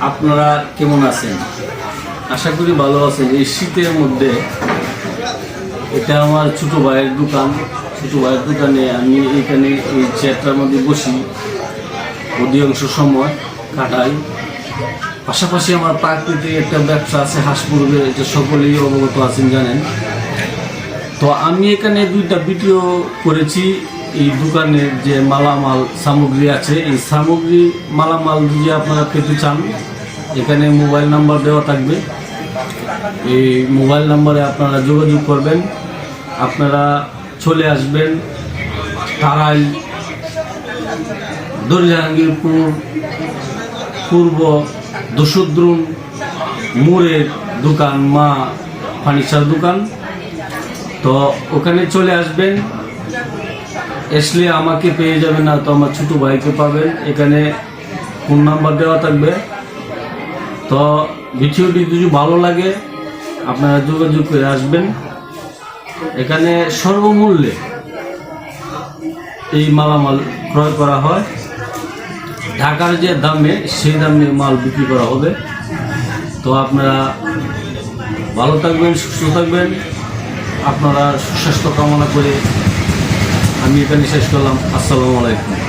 আপনারা কেমন আছেন? আশা করি ভালো আছেন। এই শীতের মধ্যে এটা আমার ছোট ভাইয়ের দোকান। ছোট ভাইয়ের দোকানে আমি এখানে এই চেয়ারটার মধ্যে বসি। অধিকাংশ সময় কাটাই। পাশাপাশি আমার প্রাকৃতিক একটা ব্যবসা আছে, হাঁস মুরগের, এটা সকলেই অবগত আছেন, জানেন। তো আমি এখানে দুইটা ভিডিও করেছি। এই দোকানের যে মালামাল সামগ্রী আছে, এই সামগ্রী মালামাল যদি আপনারা পেতে চান, এখানে মোবাইল নাম্বার দেওয়া থাকবে। এই মোবাইল নাম্বারে আপনারা যোগাযোগ করবেন। আপনারা চলে আসবেন তারাই দরজাহাঙ্গীরপুর পূর্ব দশদ্রুম মোড়ের দোকান, মা ফার্নিচার দোকান। তো ওখানে চলে আসবেন। আসলে আমাকে পেয়ে যাবেন না, তো আমার ছোটো ভাইকে পাবেন এখানে ফোন নাম্বার দেওয়া থাকবে। তো ভিডিওটি যদি ভালো লাগে, আপনারা যোগাযোগ করে আসবেন। এখানে সর্বমূল্যে এই মালামাল ক্রয় করা হয়। ঢাকার যে দামে, সেই দামে মাল বিক্রি করা হবে। তো আপনারা ভালো থাকবেন, সুস্থ থাকবেন। আপনারা সুস্বাস্থ্য কামনা করে আমি এখানে শেষ করলাম। আসসালামু আলাইকুম।